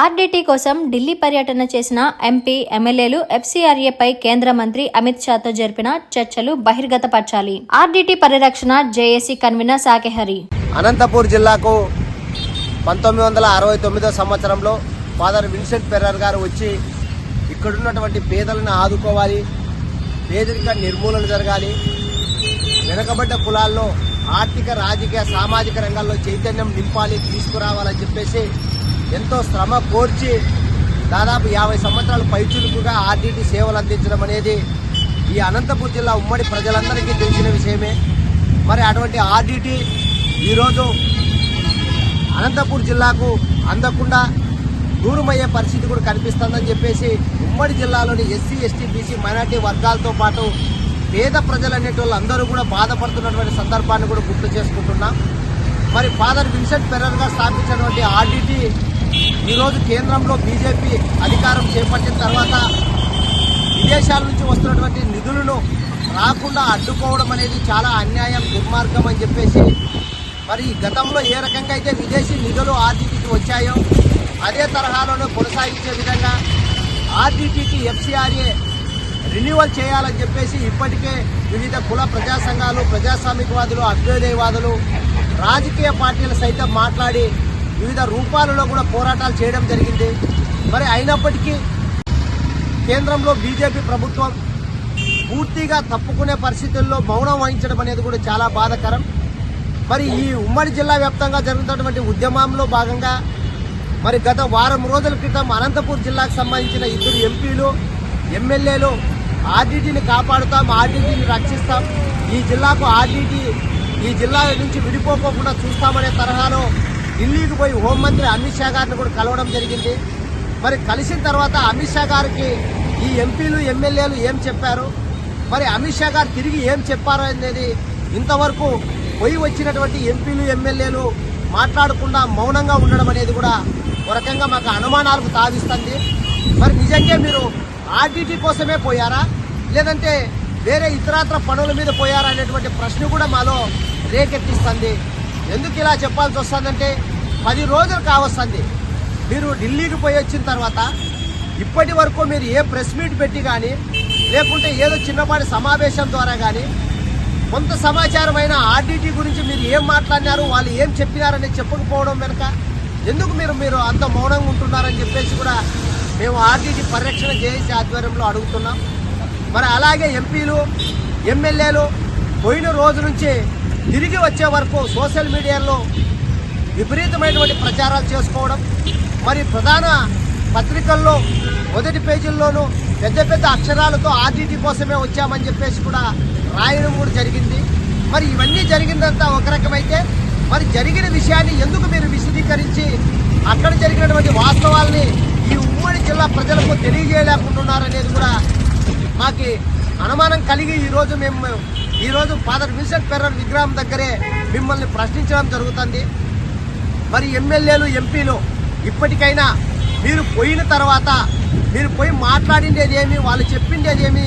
RDT కోసం ఢిల్లీ పర్యటన చేసిన ఎంపీ ఎమ్మెల్యేలు ఎఫ్సీఆర్ఏపై కేంద్ర మంత్రి అమిత్ షాతో జరిపిన చర్చలు బహిర్గతపరచాలి. ఆర్డీటీ పరిరక్షణ జేఏసీ కన్వీనర్ సాకెహరి అనంతపూర్ జిల్లాకు పంతొమ్మిది వందల అరవై తొమ్మిదో సంవత్సరంలో ఫాదర్ విన్సెంట్ పెర్రర్ గారు వచ్చి ఇక్కడున్నటువంటి పేదలను ఆదుకోవాలి పేదరిక నిర్మూలన జరగాలి వెనకబడ్డ కులాల్లో ఆర్థిక రాజకీయ సామాజిక రంగాల్లో చైతన్యం నింపాలి తీసుకురావాలని చెప్పేసి ఎంతో శ్రమ కోర్చి దాదాపు యాభై సంవత్సరాలు పైచులుకుగా ఆర్టీటీ సేవలు అందించడం అనేది ఈ అనంతపూర్ జిల్లా ఉమ్మడి ప్రజలందరికీ తెలిసిన విషయమే. మరి అటువంటి ఆర్డీటీ ఈరోజు అనంతపూర్ జిల్లాకు అందకుండా దూరమయ్యే పరిస్థితి కూడా కనిపిస్తుందని చెప్పేసి ఉమ్మడి జిల్లాలోని ఎస్సీ ఎస్టీ బీసీ మైనార్టీ వర్గాలతో పాటు పేద ప్రజలు అనేటి అందరూ కూడా బాధపడుతున్నటువంటి సందర్భాన్ని కూడా గుర్తు చేసుకుంటున్నాం. మరి ఫాదర్ విన్సెంట్ పెర్రర్ గారు స్థాపించినటువంటి ఆర్డిటీ ఈరోజు కేంద్రంలో బీజేపీ అధికారం చేపట్టిన తర్వాత విదేశాల నుంచి వస్తున్నటువంటి నిధులను రాకుండా అడ్డుకోవడం అనేది చాలా అన్యాయం దుర్మార్గం అని చెప్పేసి మరి గతంలో ఏ రకంగా అయితే విదేశీ నిధులు ఆర్టీటీకి వచ్చాయో అదే తరహాలోనే కొనసాగించే విధంగా ఆర్టీటీకి ఎఫ్సిఆర్ఏ రెన్యువల్ చేయాలని చెప్పేసి ఇప్పటికే వివిధ కుల ప్రజా సంఘాలు ప్రజాస్వామికవాదులు అభ్యుదయవాదులు రాజకీయ పార్టీలు సైతం మాట్లాడి వివిధ రూపాలలో కూడా పోరాటాలు చేయడం జరిగింది. మరి అయినప్పటికీ కేంద్రంలో బీజేపీ ప్రభుత్వం పూర్తిగా తప్పుకునే పరిస్థితుల్లో మౌనం వహించడం అనేది కూడా చాలా బాధాకరం. మరి ఈ ఉమ్మడి జిల్లా వ్యాప్తంగా జరుగుతున్నటువంటి ఉద్యమంలో భాగంగా మరి గత వారం రోజుల క్రితం అనంతపూర్ జిల్లాకు సంబంధించిన ఇద్దరు ఎంపీలు ఎమ్మెల్యేలు ఆర్డీటీని కాపాడుతాం ఆర్డీటీని రక్షిస్తాం. ఈ జిల్లాకు ఆర్డీటీ ఈ జిల్లా నుంచి విడిపోకుండా చూస్తామనే తరహాలో ఢిల్లీకి పోయి హోంమంత్రి అమిత్ షా గారిని కూడా కలవడం జరిగింది. మరి కలిసిన తర్వాత అమిత్ షా గారికి ఈ ఎంపీలు ఎమ్మెల్యేలు ఏం చెప్పారు? మరి అమిత్ షా గారు తిరిగి ఏం చెప్పారు అనేది ఇంతవరకు పోయి వచ్చినటువంటి ఎంపీలు ఎమ్మెల్యేలు మాట్లాడకుండా మౌనంగా ఉండడం అనేది కూడా ఒక రకంగా మాకు అనుమానాలకు తావిస్తుంది. మరి నిజంగా మీరు ఆర్టీటీ కోసమే పోయారా? లేదంటే వేరే ఇతరాత్ర పనుల మీద పోయారా అనేటువంటి ప్రశ్న కూడా మాలో రేకెత్తిస్తుంది. ఎందుకు ఇలా చెప్పాల్సి వస్తుందంటే పది రోజులు కావస్తుంది. మీరు ఢిల్లీకి పోయి వచ్చిన తర్వాత ఇప్పటి వరకు మీరు ఏ ప్రెస్ మీట్ పెట్టి కానీ లేకుంటే ఏదో చిన్నపాటి సమావేశం ద్వారా కానీ కొంత సమాచారమైన ఆర్డీటీ గురించి మీరు ఏం మాట్లాడినారు వాళ్ళు ఏం చెప్పినారని చెప్పకపోవడం వెనుక ఎందుకు మీరు మీరు అంత మౌనంగా ఉంటున్నారని చెప్పేసి కూడా మేము ఆర్డీటీ పరిరక్షణ చేసి ఆధ్వర్యంలో అడుగుతున్నాం. మరి అలాగే ఎంపీలు ఎమ్మెల్యేలు పోయిన రోజు నుంచి తిరిగి వచ్చే వరకు సోషల్ మీడియాలో విపరీతమైనటువంటి ప్రచారాలు చేసుకోవడం మరి ప్రధాన పత్రికల్లో మొదటి పేజీల్లోనూ పెద్ద పెద్ద అక్షరాలతో ఆర్టీటీ కోసమే వచ్చామని చెప్పేసి కూడా రాయడం కూడా జరిగింది. మరి ఇవన్నీ జరిగిందంతా ఒక రకమైతే మరి జరిగిన విషయాన్ని ఎందుకు మీరు విశదీకరించి అక్కడ జరిగినటువంటి వాస్తవాల్ని ఈ ఉమ్మడి జిల్లా ప్రజలకు తెలియజేయలేకుంటున్నారనేది కూడా మాకు అనుమానం కలిగి ఈరోజు మేము ఈరోజు ఫాదర్ విన్సెంట్ పెర్రర్ విగ్రహం దగ్గరే మిమ్మల్ని ప్రశ్నించడం జరుగుతుంది. మరి ఎమ్మెల్యేలు ఎంపీలు ఇప్పటికైనా మీరు పోయిన తర్వాత మీరు పోయి మాట్లాడిండేది ఏమి వాళ్ళు చెప్పిండేది ఏమి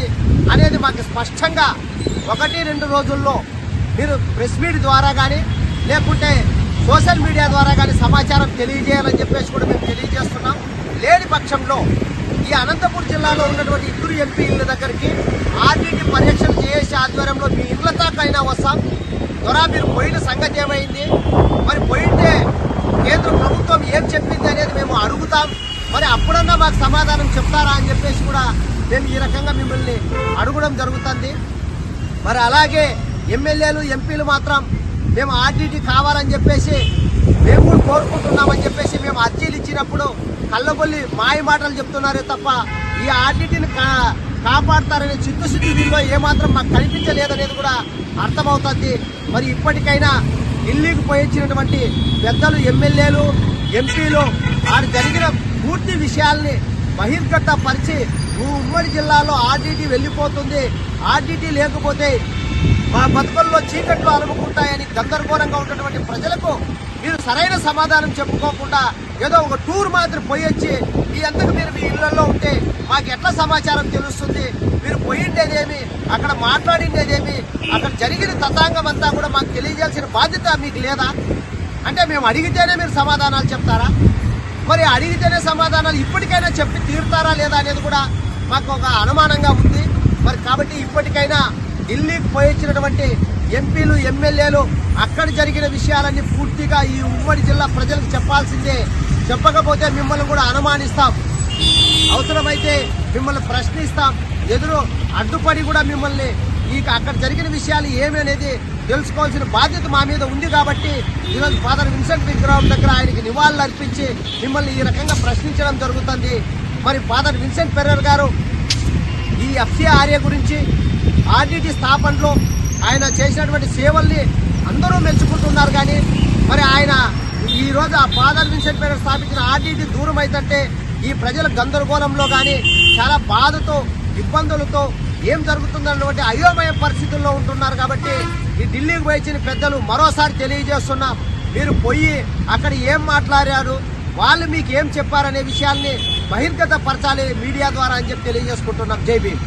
అనేది మాకు స్పష్టంగా ఒకటి రెండు రోజుల్లో మీరు ప్రెస్ మీట్ ద్వారా కానీ లేకుంటే సోషల్ మీడియా ద్వారా కానీ సమాచారం తెలియజేయాలని చెప్పేసి కూడా మేము తెలియజేస్తున్నాం. లేని పక్షంలో ఈ అనంతపురం జిల్లాలో ఉన్నటువంటి ఇద్దరు ఎంపీల దగ్గరికి ఆర్టీటీ పర్యవేక్షణ చేసే ఆధ్వర్యంలో మీ ఇళ్ళ దాకైనా వస్తాం దొరా మీరు పోయిన సంగతి ఏమైంది? మరి పోయింటే కేంద్ర ప్రభుత్వం ఏం చెప్పింది అనేది మేము అడుగుతాం. మరి అప్పుడన్నా మాకు సమాధానం చెప్తారా అని చెప్పేసి కూడా మేము ఈ రకంగా మిమ్మల్ని అడగడం జరుగుతుంది. మరి అలాగే ఎమ్మెల్యేలు ఎంపీలు మాత్రం మేము ఆర్టీటీ కావాలని చెప్పేసి మేము కూడా కోరుకుంటున్నామని చెప్పేసి మేము అర్జీలు ఇచ్చినప్పుడు కళ్ళగొల్లి మాయ మాటలు చెప్తున్నారే తప్ప ఈ ఆర్టీటీని కా కాపాడతారనే చిత్తశుద్ధి దీనిలో ఏమాత్రం మాకు కనిపించలేదనేది కూడా అర్థమవుతుంది. మరి ఇప్పటికైనా ఢిల్లీకి పోయించినటువంటి పెద్దలు ఎమ్మెల్యేలు ఎంపీలు ఆడ జరిగిన పూర్తి విషయాల్ని బహిర్గత పరిచి ఉమ్మడి జిల్లాలో ఆర్డీటీ వెళ్ళిపోతుంది. ఆర్డీటీ లేకపోతే మా బతుకుల్లో చీకట్లు అలుముకుంటాయని గందరగోళంగా ఉన్నటువంటి ప్రజలకు మీరు సరైన సమాధానం చెప్పుకోకుండా ఏదో ఒక టూర్ మాత్రం పోయొచ్చి మీ అంతకు మీరు మీ ఇళ్ళలో మాకు ఎట్లా సమాచారం తెలుస్తుంది? మీరు పోయిండేదేమి? అక్కడ మాట్లాడిండేదేమి? అక్కడ జరిగిన తతాంగం అంతా కూడా మాకు తెలియజేయాల్సిన బాధ్యత మీకు లేదా? అంటే మేము అడిగితేనే మీరు సమాధానాలు చెప్తారా? మరి అడిగితేనే సమాధానాలు ఇప్పటికైనా చెప్పి తీరుతారా లేదా అనేది కూడా మాకు ఒక అనుమానంగా ఉంది. మరి కాబట్టి ఇప్పటికైనా ఢిల్లీకి పోయించినటువంటి ఎంపీలు ఎమ్మెల్యేలు అక్కడ జరిగిన విషయాలన్నీ పూర్తిగా ఈ ఉమ్మడి జిల్లా ప్రజలకు చెప్పాల్సిందే. చెప్పకపోతే మిమ్మల్ని కూడా అనుమానిస్తాం. అవసరమైతే మిమ్మల్ని ప్రశ్నిస్తాం. ఎదురు అడ్డుపడి కూడా మిమ్మల్ని ఈ అక్కడ జరిగిన విషయాలు ఏమి అనేది తెలుసుకోవాల్సిన బాధ్యత మా మీద ఉంది కాబట్టి ఈరోజు ఫాదర్ విన్సెంట్ విగ్రహం దగ్గర ఆయనకి నివాళులు అర్పించి మిమ్మల్ని ఈ రకంగా ప్రశ్నించడం జరుగుతుంది. మరి ఫాదర్ విన్సెంట్ పెర్రర్ గారు ఈ ఎఫ్సిఆర్ఏ గురించి ఆర్డిటి స్థాపనలో ఆయన చేసినటువంటి సేవల్ని అందరూ మెచ్చుకుంటున్నారు కానీ మరి ఆయన ఈ రోజు ఆ ఫాదర్ విన్సెంట్ పేరు స్థాపించిన ఆర్డిటి దూరం అయితే ఈ ప్రజల గందరగోళంలో కానీ చాలా బాధతో ఇబ్బందులతో ఏం జరుగుతుందన్నటువంటి అయోమయ పరిస్థితుల్లో ఉంటున్నారు కాబట్టి ఈ ఢిల్లీకి పోయించిన పెద్దలు మరోసారి తెలియజేస్తున్నాం మీరు పోయి అక్కడ ఏం మాట్లాడారు వాళ్ళు మీకు ఏం చెప్పారనే విషయాల్ని బహిర్గత పరచాలి మీడియా ద్వారా అని చెప్పి తెలియజేసుకుంటున్నాం. జై భీమ్.